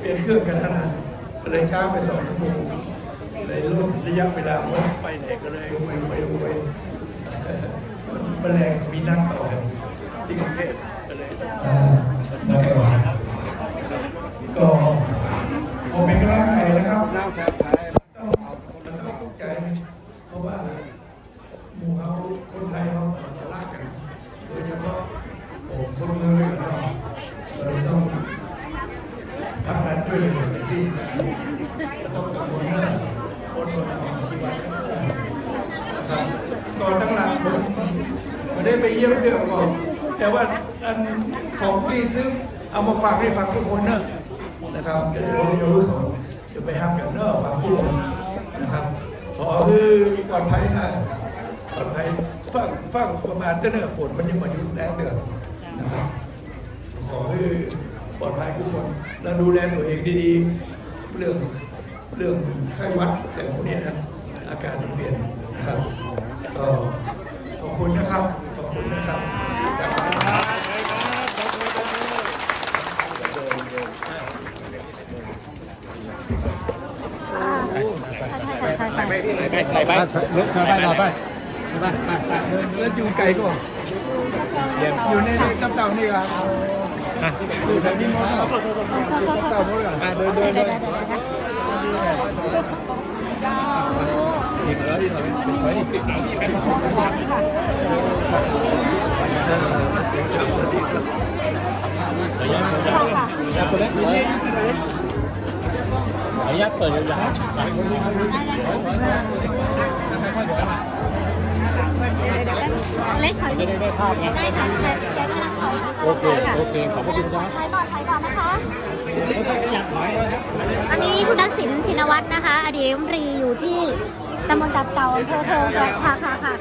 เปลี่ยนเครื่องกันขนาดก็เลยช้าไปสองชั่วโมงเลยลดระยะเวลาว่าไปไหนก็เลยไปไปไปเอ่อมันแรงมีนั่งต่อที่กรุงเทพก็เลยอ่าได้ก่อนก็ผมเป็นกำลังใจนะครับต้องมันต้องตกใจ เพราะว่าหมู่เขาคนไทยเขาจะรักกัน โดยเฉพาะผมคนเมืองเลยเราเราต้องทำงานช่วยเหลือกันที่ต้องกังวลว่าคนคนของชีวิตนะครับก่อนตั้งหลังผม ไม่ได้ไปเยี่ยมเพื่อนก่อนแต่ว่าอันของที่ซื้อเอามาฝากให้ฟังทุกคนเนอะนะครับจะได้รู้เขาจะไปห้ามกันเนอะฝากทุกคนนะครับขอคือปลอดภัยนะปลอดภัยฟังฟังประมาณเดือนฝนมันยังมาอยู่แรงเดือนนะครับขอให้ปลอดภัยทุกคนแล้วดูแลตัวเองดีๆ เรื่องเรื่องไข้หวัดแต่พวกเนี้ยนะอาการมันเปลี่ยนนะครับก็ขอบคุณนะครับขอบคุณนะครับ ไปไปไปไปไปต่อไปแล้วอยู่ไกลก็อยู่ในน้ำเต่านี่ครับอยู่แถวนี้มั้งครับน้ำเต่ามั้งครับเดินเดินเดินอีกแล้ว อีกแล้วไปอีกติดสามที่ไปขออนุญาตเปิดยาวๆเล็กถอยจะได้ได้ภาพไงได้ค่ะแกแกกำลังถอยโอเคโอเคขอบพระคุณครับถอยก่อนถอยก่อนนะคะ อันนี้คุณทักษิณชินวัตรนะคะ อดีตรัฐมนตรีอยู่ที่ตำบลตับเต่าอำเภอเทิงจังหวัดค่ะค่ะค่ะ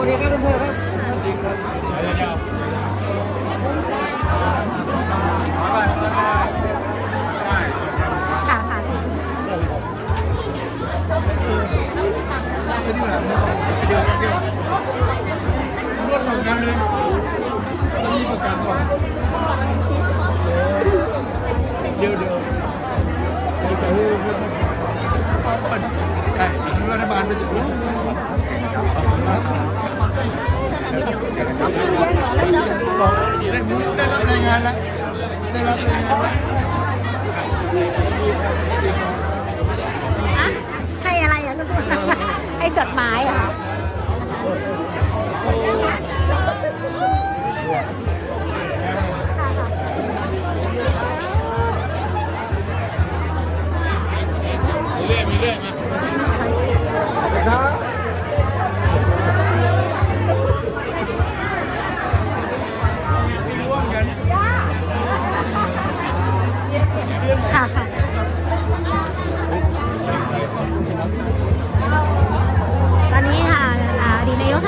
วัสดีครับเพื่อนๆครับค่ะค่ะพี่ไปที่ไหนไปเดียวเดียวรถของกันเลยต้องมีประกันก่อนเดี๋ยวเดี๋ยวไปไปเรื่อยๆใช่รัฐบาลไปจุดนี้ ได้รับรายงานแล้วได้รับรายงานแล้วอะให้อะไรอะลูกให้จดหมายเหรอค่ะ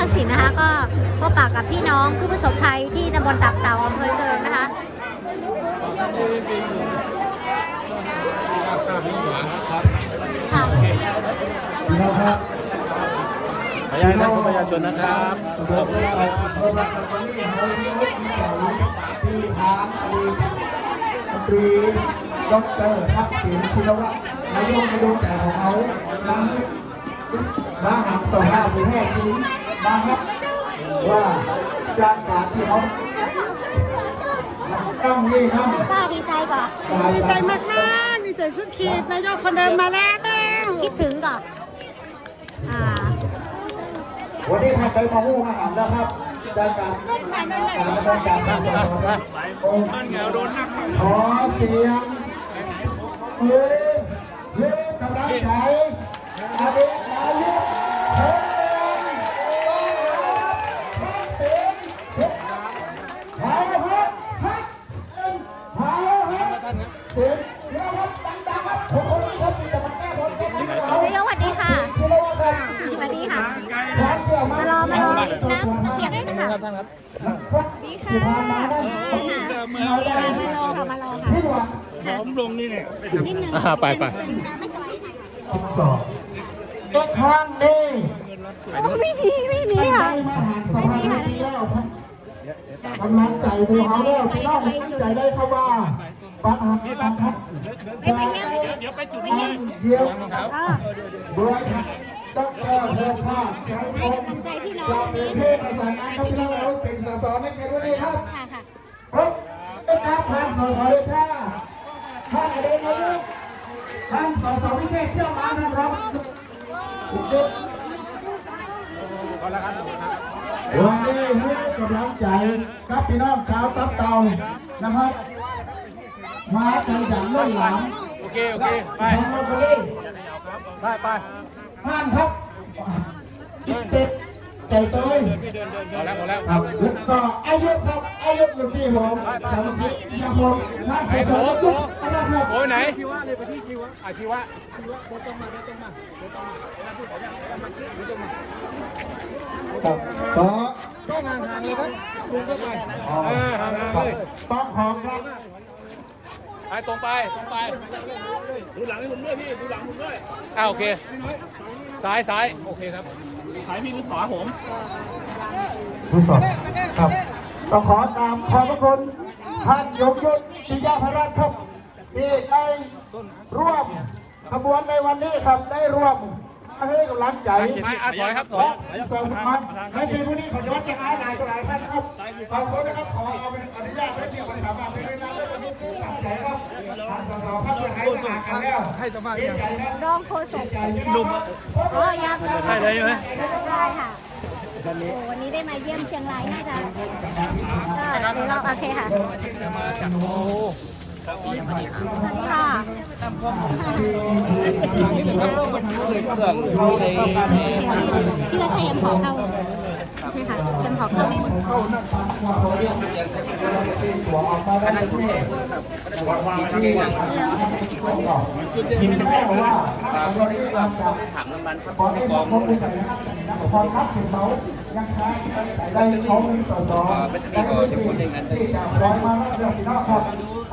ทักษิณนะคะ ก็พบปะกับพี่น้องผู้ประสบภัยที่ตำบลตับเต่าอำเภอเทิงนะคะพี่น้องครับขออนุญาตท่านประชาชนนะครับขอบคุณครับขอบคุณครับที่ทางตรีดรทักษิณชินวัตรนายกในดวงใจของเขาบางบางหักต่อหน้าผู้แท้จริง บางครับว่าจากการที่เขาต้องนี่ครับป้าดีใจก่อนดีใจมากๆดีใจสุดขีดนายกคนเดิมมาแล้วคิดถึงก่อนอ่าวันนี้ท่านใจมาหู้มาอ่านแล้วครับได้การการดำเนินการทางการครับองค์ขอเสียงมือมือกำลังใจอาเดชอายุคำน้ำเปียกด้วยนะคะที่ผ่านมานั้นมารอมารอค่ะที่หวังหอมลงนี่เนี่ยนิดนึงอ่าไปไปไม่สบายสอบอีกครั้งนี้โอ้ไม่มีไม่มีตั้งใจค่ะมาหาสภาพที่แล้วครับกำลังใจดูเขาแล้วพี่น้องตั้งใจได้เข้าว่าปัญหาที่ตั้งครับไปไปยังเดี๋ยวไปจุดนี้ยังเดียวอ่าด้วยต้องแก้โครงสร้างใช้คให้นกำลังใจพี่น้อง เป็นการผ่านสสเลยค่ะท่านอดีตนายกท่านสสวิเทศเที่ยวมาท่านรองสุดยอดวันนี้ให้กำลังใจกับพี่น้องชาวตับเต่านะครับมากันอย่างล้นหลามโอเคโอเคไปไปไปท่านครับจิตเต็ด ใจเตยพอแล้วพอแล้วครับแล้วก็อายุครับอายุอยู่ที่ผมสามสิบยังคงท่านใส่ตัวแล้วจุ๊บอะไรครับโอ้ยไหนชีวะเลยไปที่ชีวะอะชีวะครับก็ต้องห่างๆเลยครับลุงก็ไปอ๋อเออห่างๆเลยต้องหอมครับไปตรงไปตรงไปดูหลังให้ผมด้วยพี่ดูหลังผมด้วยอ่าโอเคซ้ายซ้ายโอเคครับ ขายพี่หรือขอผมผู้สอบครับต้องขอตามขอบพระคุณท่านยงยุทธปิยพรัตน์ครับที่ได้ร่วมขบวนในวันนี้ครับได้ร่วม ให้กำลังใจมาอะถอยครับถอยและส่งมาให้ทีมวันนี้ขอย้อนจะหายหลายต่อหลายท่านครับขอบคุณนะครับขอเอาเป็นอนุญาตให้ที่คนถามมาเป็นเวลาและวันนี้คือตั้งใจครับทางสสครับจะให้มากันแล้วให้สมาธิยังรองโฆษกหนุ่มอ๋อยังได้เลยไหมได้ค่ะโอ้วันนี้ได้มาเยี่ยมเชียงรายน่าจะก็เดี๋ยวเราโอเคค่ะ สวัสดีค่ะพี่ก็ใช้แอมขอเข้าโอเคค่ะแอมขอเข้าไม่หมดหัวออกมาได้ที่กินแม่ว่าเราได้รับจากถามน้ำมันครับพอได้รับข้อมูลจากนักพรทัพถึงเขายังค้างได้เขาต่อต่อได้ที่ที่จะร้อยมาแล้วเรื่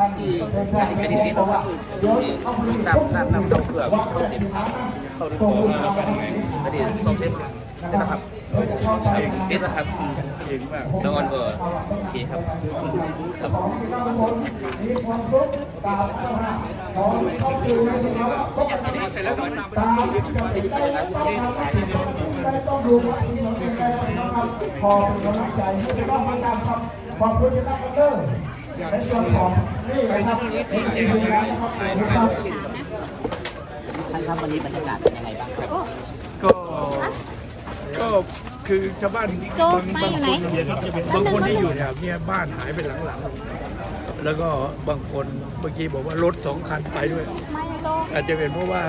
องที่นอกครับท่านที่เป็นนบอกว่าเดี๋ยวเขาพูดนำนำนำเข้าเปลือกเขาเด็ดเขาดึงคอมาเป็นไงอดีตสองเซนนะครับเด็ดนะครับถึงมากแล้วก็โอเคครับครับมีความทุกข์ตามมาขอเขาคือในะปกติตามจะติดได้ต้องทำได้ต้องดูว่าที่เราเป็นไปนะครับพอเป็นกำลังใจให้พี่น้องมาตามครับขอบคุณนั่งกันเด้อ ในส่วนของนี่นะครับนี่คือการนะครับท่านครับวันนี้บรรยากาศเป็นยังไงบ้างครับ ก็ ก็คือชาวบ้านโจ๊กไปอยู่ไหนบางคนที่อยู่แถวเนี้ยบ้านหายไปหลังๆ แล้วก็บางคนเมื่อกี้บอกว่ารถสองคันไปด้วย อาจจะเป็นเพราะว่า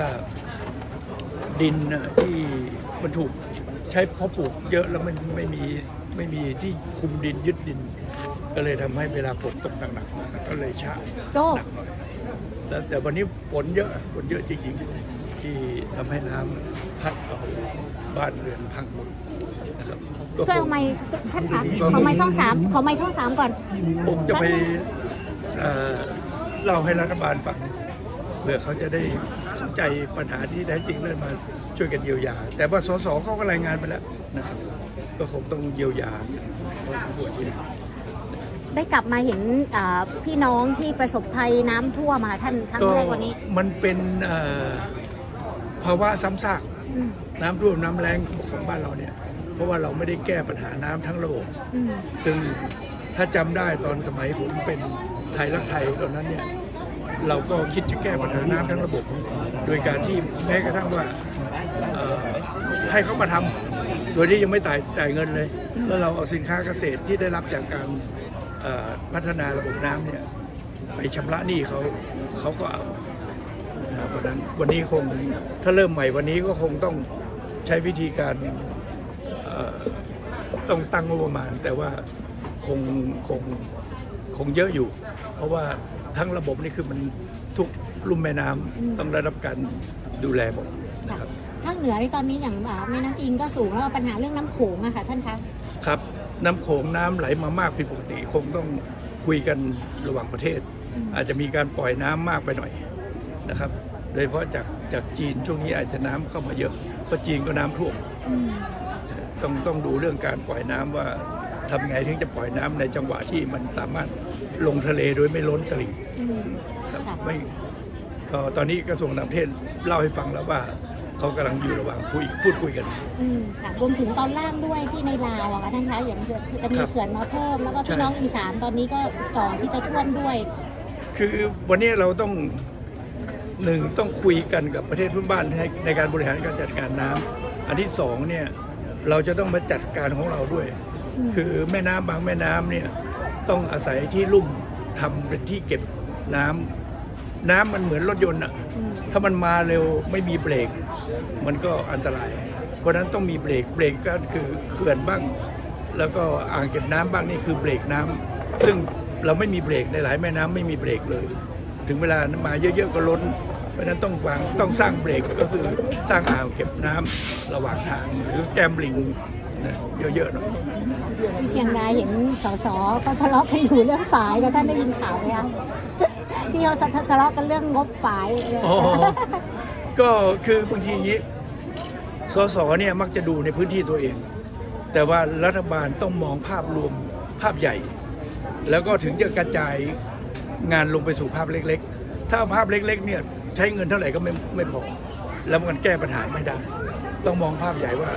ดินที่มันถูกใช้เพาะปลูกเยอะแล้วมันไม่มี ไม่มีที่คุมดินยึดดิน ก็เลยทำให้เวลาฝนตกหนักๆมาก็เลยช้าโจ๊กหนักหน่อยแต่แต่วันนี้ฝนเยอะฝนเยอะจริงๆที่ทำให้น้ำพัดเอาบ้านเรือนพังหมดนะครับก็ช่วยคเอางไม้ท่านคะขอไม้ช่องสามขอไม้ช่องสามก่อนผมจะไปเอ่อเล่าให้รัฐบาลฟังเพื่อเขาจะได้เข้าใจปัญหาที่แท้จริงแล้วมาช่วยกันเยียวยา แต่ว่าสสเขาก็รายงานไปแล้วนะครับ ก็คงต้องเยียวยาพอสมควรทีเดียวได้กลับมาเห็นอ่าพี่น้องที่ประสบภัยน้ำท่วมมาท่านครั้งแรกวันนี้มันเป็นเอ่อภาวะซ้ำซาก อืมน้ำท่วมน้ำแรงของบ้านเราเนี่ย เพราะว่าเราไม่ได้แก้ปัญหาน้ำทั้งระบบ อืมซึ่งถ้าจำได้ตอนสมัยผมเป็นไทยรักไทยตอนนั้นเนี่ยเราก็คิดจะแก้ปัญหาน้ำทั้งระบบ โดยการที่แม้กระทั่งว่าเอ่อให้เขามาทำ โดยที่ยังไม่จ่ายจ่ายเงินเลย แล้วเราเอาสินค้าเกษตรที่ได้รับจากการพัฒนาระบบน้ำเนี่ยไปชำระหนี้เขาเขาก็เอานะครับวันนั้นวันนี้คงถ้าเริ่มใหม่วันนี้ก็คงต้องใช้วิธีการต้องตั้งงบประมาณ แต่ว่าคงคงคงเยอะอยู่ เพราะว่าทั้งระบบนี่คือมันทุกลุ่มแม่น้ำต้องได้รับการดูแลหมด เหนือในตอนนี้อย่างอ่าแม่น้ำอิงก็สูงแล้วก็ปัญหาเรื่องน้ำโขงอะค่ะท่านคะครับน้ำโขงน้ำไหลมามากผิดปกติคงต้องคุยกันระหว่างประเทศ อาจจะมีการปล่อยน้ำมากไปหน่อยนะครับ โดยเฉพาะจากจากจีนช่วงนี้อาจจะน้ำเข้ามาเยอะเพราะจีนก็น้ำท่วมอืมต้องต้องดูเรื่องการปล่อยน้ำว่าทำไงถึงจะปล่อยน้ำในจังหวะที่มันสามารถลงทะเลโดยไม่ล้นตลิ่งอืมครับค่ะไม่ก็ตอนนี้กระทรวงต่างประเทศเล่าให้ฟังแล้วว่า เขากำลังอยู่ระหว่างคุยพูดคุยกัน อืมค่ะรวมถึงตอนล่างด้วยที่ในลาวอะค่ะท่านคะอย่างจะมีครับเขื่อนมาเพิ่ม แล้วก็พี่ใช่ น้องอีสานตอนนี้ก็จ่อที่จะท่วมด้วย คือวันนี้เราต้องหนึ่งต้องคุยกันกับประเทศเพื่อนบ้านให้ในการบริหารการจัดการน้ำอันที่สองเนี่ยเราจะต้องมาจัดการของเราด้วย อืม คือแม่น้ำบางแม่น้ำเนี่ยต้องอาศัยที่ลุ่มทำเป็นที่เก็บน้ำ น้ำมันเหมือนรถยนต์อะอืมถ้ามันมาเร็วไม่มีเบรก มันก็อันตราย เพราะฉะนั้นต้องมีเบรก เบรกก็คือเขื่อนบ้าง แล้วก็อ่างเก็บน้ำบ้างนี่คือเบรกน้ำ ซึ่งเราไม่มีเบรกในหลายแม่น้ำไม่มีเบรกเลย ถึงเวลามาเยอะๆก็ล้น เพราะฉะนั้นต้องวางต้องสร้างเบรกก็คือสร้างอ่างเก็บน้ำระหว่างทางหรือแกมลิงนะเยอะๆหน่อยที่เชียงรายเห็นสสเขาทะเลาะกันอยู่เรื่องฝายค่ะท่านได้ยินข่าวไหมคะ ที่เขาทะเลาะกันเรื่องงบฝ่ายอ๋อก็คือบางทีอย่างนี้สสเนี่ยมักจะดูในพื้นที่ตัวเอง แต่ว่ารัฐบาลต้องมองภาพรวมภาพใหญ่ แล้วก็ถึงจะกระจายงานลงไปสู่ภาพเล็ก ๆ ถ้าภาพเล็ก ๆ เนี่ยใช้เงินเท่าไหร่ก็ไม่ไม่พอ แล้วมันแก้ปัญหาไม่ได้ ต้องมองภาพใหญ่ว่า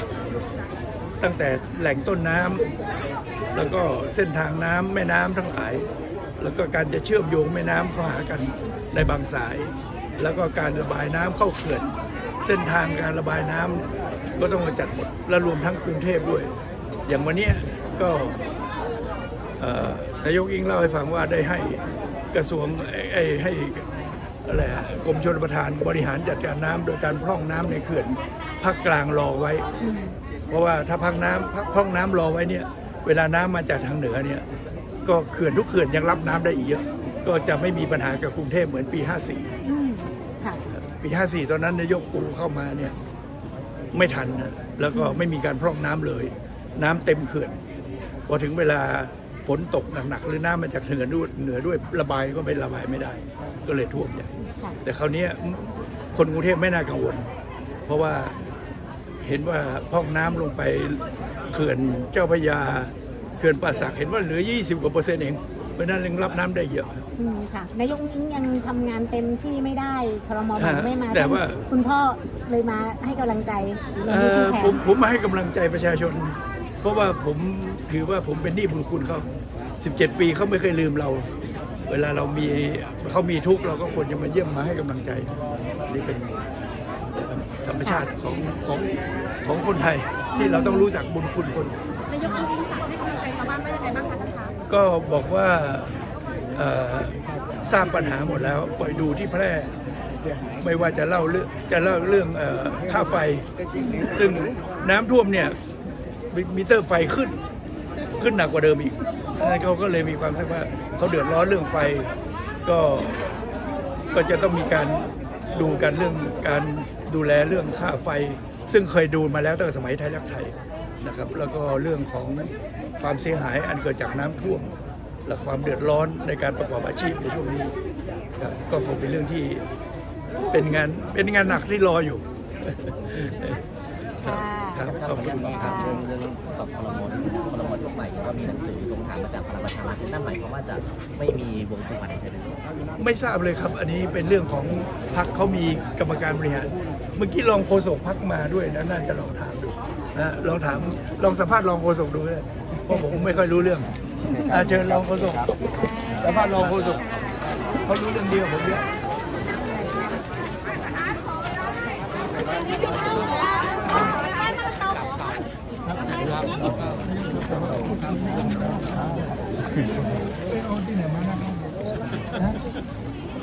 ตั้งแต่แหล่งต้นน้ำแล้วก็เส้นทางน้ำแม่น้ำทั้งหลาย แล้วก็การจะเชื่อมโยงแม่น้ำเข้าหากันในบางสาย แล้วก็การระบายน้ำเข้าเขื่อน เส้นทางการระบายน้ำเนี่ยก็ต้องมาจัดหมดและรวมทั้งกรุงเทพด้วย อย่างวันเนี้ยก็เอ่อนายกอิงเล่าให้ฟังว่าได้ให้กระทรวงไอ้ไอ้ให้อะไรอะกรมชลประทานบริหารจัดการน้ำโดยการพร่องน้ำในเขื่อนภาคกลางรอไว้ เพราะว่าถ้าพักน้ำพักพร่องน้ำรอไว้เนี่ย เวลาน้ำมาจากทางเหนือเนี่ย ก็เขื่อนทุกเขื่อนยังรับน้ำได้อีกเยอะ ก็จะไม่มีปัญหากับกรุงเทพเหมือนปี 54อืมค่ะปี 54 ตอนนั้นนายกปูเข้ามาเนี่ยไม่ทันนะแล้วก็ไม่มีการพร่องน้ำเลย น้ำเต็มเขื่อนพอถึงเวลาฝนตกหนักๆหรือน้ำมาจากเหนือด้วยเหนือด้วยระบายก็ไประบายไม่ได้ ก็เลยท่วมใหญ่ค่ะแต่คราวเนี้ยคนกรุงเทพไม่น่ากังวล เพราะว่าเห็นว่าพร่องน้ำลงไปเขื่อนเจ้าพระยา เขื่อนป่าสักเห็นว่าเหลือ 20กว่าเปอร์เซ็นต์เอง เพราะฉะนั้นยังรับน้ำได้เยอะ อืมค่ะนายกอิงยังทำงานเต็มที่ไม่ได้ครมใหม่ฮะไม่มาแต่ว่าคุณพ่อเลยมาให้กำลังใจลงเอ่พื้นอที่แทผมนผมมาให้กำลังใจประชาชน เพราะว่าผมถือว่าผมเป็นหนี้บุญคุณเขา 17 ปีเขาไม่เคยลืมเรา เวลาเรามีเขามีทุกข์เราก็ควรจะมาเยี่ยมมาให้กำลังใจ นี่เป็นธรรมชาติของของของคนไทยที่เราต้องรู้จักบุญคุณคน ก็บอกว่าทราบปัญหาหมดแล้วปล่อยดูที่แพร่ไม่ว่าจะเล่าเรื่องจะเล่าเรื่องอค่าไฟ ซึ่งน้ำท่วมเนี่ยมิมิเตอร์ไฟขึ้นขึ้นหนักกว่าเดิมอีกนั้นเขาก็เลยมีความสึกว่าเขาเดือดร้อนเรื่องไฟก็ก็จะต้องมีการดูกันเรื่องการดูแลเรื่องค่าไฟ ซึ่งเคยดูมาแล้วตั้งแต่สมัยไทยรักไทย นะครับแล้วก็เรื่องของความเสียหายอันเกิดจากน้ำท่วม และความเดือดร้อนในการประกอบอาชีพในช่วงนี้ครับก็คงเป็นเรื่องที่เป็นงานเป็นงานหนักที่รออยู่ค่ะครับขอบคุณคครัรับบเรื่องเรื่องตอบคอรมอคอรมอชุดใหม่ก็มีหนังสือทวงถามมาจากพลังประชารัฐนั่นหมายความว่าจะไม่มีวงสุวรรณใช่ไหมครับไม่ทราบเลยครับ อันนี้เป็นเรื่องของพักเขามีกรรมการบริหาร เมื่อกี้รองโฆษกพักมาด้วยนะน่าจะลองถามดู นะลองถามลองสัมภาษณ์รองโฆษกดูเลยเพราะผมไม่ค่อยรู้เรื่องอาเชิญรองโฆษกสัมภาษณ์รองโฆษกเขารู้เรื่องเดียวผมเยอะ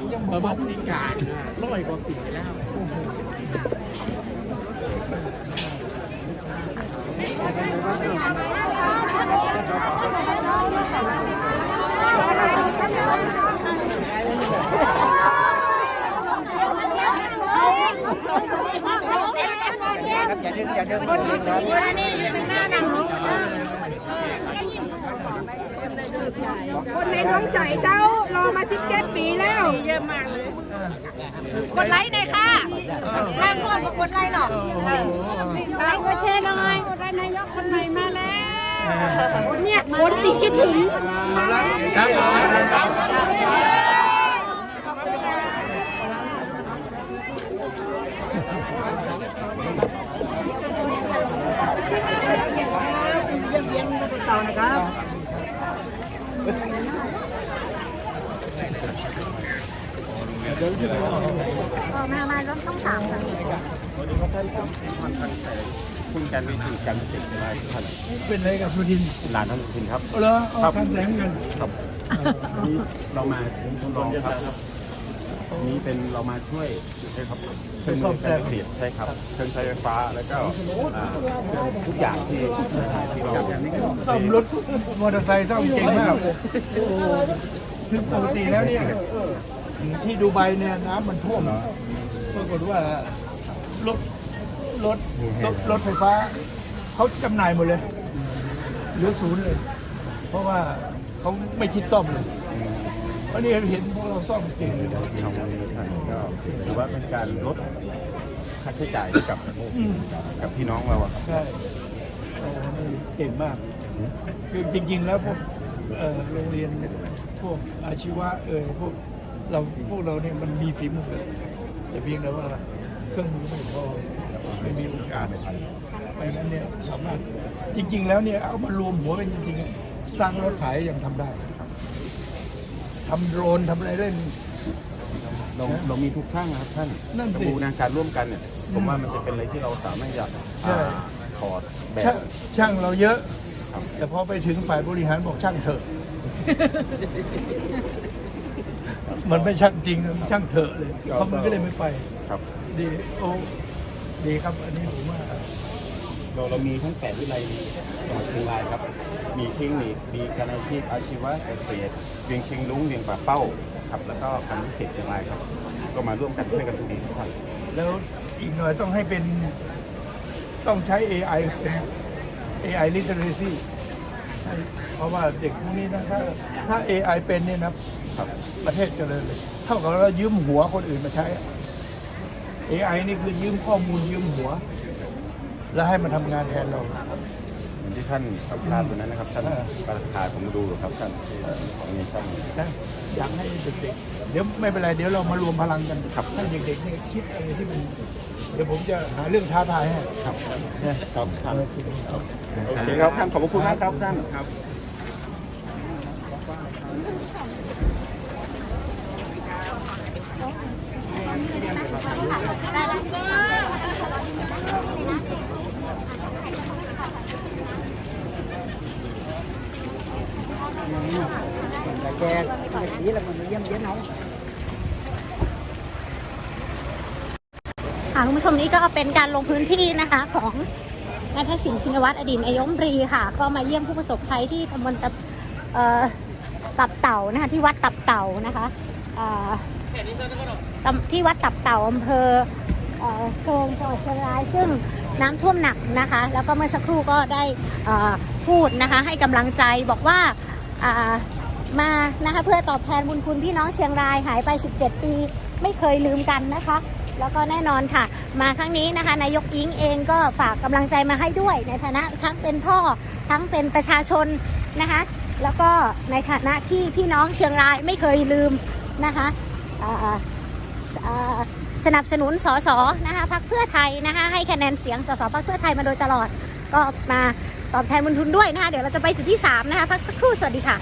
อย่าดึงอย่าดึงอย่าดึงครั คนในน้องใจเจ้ารอมา17ปีแล้วเยอะมากเลย กดไลค์หน่อยค่ะแรงร่วมกับกดไลค์หน่อยไลค์ก็แชร์หน่อยได้นายกคนใหม่มาแล้วคนเนี่ยคนที่คิดถึงมาแล้ว ครับเออมามาร่วมช่องสามกันคุณการวิธีการเสกอะไรท่านเป็นอะไรกับสุทินหลานท่านสุทินครับเอาเหรอเอาทำแสงกันนี่เรามาทดลองครับ นี้เป็นเรามาช่วยใช่ครับเครื่องมือการเกษตรใช่ครับเครื่องใช้ไฟฟ้าแล้วก็อ่าทุกอย่างที่ที่เราซ่อมรถมอเตอร์ไซค์ซ่อมเก่งมากคือปกติแล้วเนี่ยที่ดูไบเนี่ยน้ำมันท่วมปรากฏว่ารถรถรถรถไฟฟ้าเขาจำหน่ายหมดเลยเหลือศูนย์เลย เพราะว่าเขาไม่คิดซ่อมเลย เพราะนี่เห็นพวกเราซ่อมเก่งเลยนะทำนี้ท่านก็ถือว่าเป็นการลดค่าใช้จ่ายกับกับพี่น้องเราอะครับใช่โอ้นี่เก่งมากคือจริงๆแล้วพวกโรงเรียนพวกอาชีวะเออพวกเราพวกเราเนี่ยมันมีฝีมือแต่เพียงแต่ว่าเครื่องมือไม่พอไม่มีโอกาสไม่งั้นเนี่ยสามารถจริง ๆ แล้วเนี่ยเอามารวมหัวกันจริงๆสร้างรถขายยังทำได้ ทำโดรนทำอะไรเล่น เราเรามีทุกช่างนะครับท่านนั่นสิกระบวนการร่วมกันเนี่ย ผมว่ามันจะเป็นอะไรที่เราสามารถจะใช่ อ่าถอดแบช่างบช่างเราเยอะ ครับ แต่พอไปถึงฝ่ายบริหารบอกช่างเถอะ มันไม่ช่างจริงมันช่างเถอะเลยเขามันก็เลยไม่ไป ครับ ดีโอ้ดีครับ อันนี้ผมว่า เราเรามีทั้งแปดวิไลจังหวัดเชียงรายครับ มีเทคนิคมีการอาชีพอาชีวะเกษตรเวียงเชียงลุงเวียงป่าเป้าครับแล้วก็การพิเศษเชียงรายครับ ก็มาร่วมกันช่วยกันตรงนี้ทุกท่านแล้วอีกหน่อยต้องให้เป็นต้องใช้ AI เป็น AI literacy ให้เพราะว่าเด็กพวกนี้นะถ้าถ้า AI เป็นเนี่ยนะครับประเทศเจริญเลย เท่ากับเรายืมหัวคนอื่นมาใช้อะ AI นี่คือยืมข้อมูลยืมหัว แล้วให้มันทำงานแทนเราเหมือนที่ท่านสัมภาษณ์วันนั้นนะครับท่านเออประธานผมดูอยู่ครับท่านของเนชั่นนะอยากให้เด็กๆเดี๋ยวไม่เป็นไรเดี๋ยวเรามารวมพลังกันครับให้เด็กๆเนี่ยคิดอะไรที่มันเดี๋ยวผมจะหาเรื่องท้าทายให้ครับ ครับท่านโอเคครับท่านขอบพระคุณมากครับท่านครับ ค่ะคุณผู้ชมนี่ก็เป็นการลงพื้นที่นะคะ ของนายทักษิณชินวัตรอดีตนายกรัฐมนตรีค่ะ ก็มาเยี่ยมผู้ประสบภัยที่ตำบลตับเอ่อตับเต่านะคะที่วัดตับเต่านะคะอ่าตำที่วัดตับเต่าอำเภอเอ่อเกิงจังหวัดเชียงรายซึ่งน้ำท่วมหนักนะคะ แล้วก็เมื่อสักครู่ก็ได้เอ่อพูดนะคะ ให้กำลังใจบอกว่าอ่า มานะคะเพื่อตอบแทนบุญคุณพี่น้องเชียงรายหายไป 17 ปี ไม่เคยลืมกันนะคะ แล้วก็แน่นอนค่ะ มาครั้งนี้นะคะนายกอิงเองก็ฝากกำลังใจมาให้ด้วย ในฐานะทั้งเป็นพ่อทั้งเป็นประชาชนนะคะ แล้วก็ในฐานะที่พี่น้องเชียงรายไม่เคยลืมนะคะสนับสนุนสสนะคะพรรคเพื่อไทยนะคะให้คะแนนเสียงสสพรรคเพื่อไทยมาโดยตลอด ก็มาตอบแทนบุญทุนด้วยนะคะเดี๋ยวเราจะไปจุดที่ 3 นะคะพักสักครู่สวัสดีค่ะ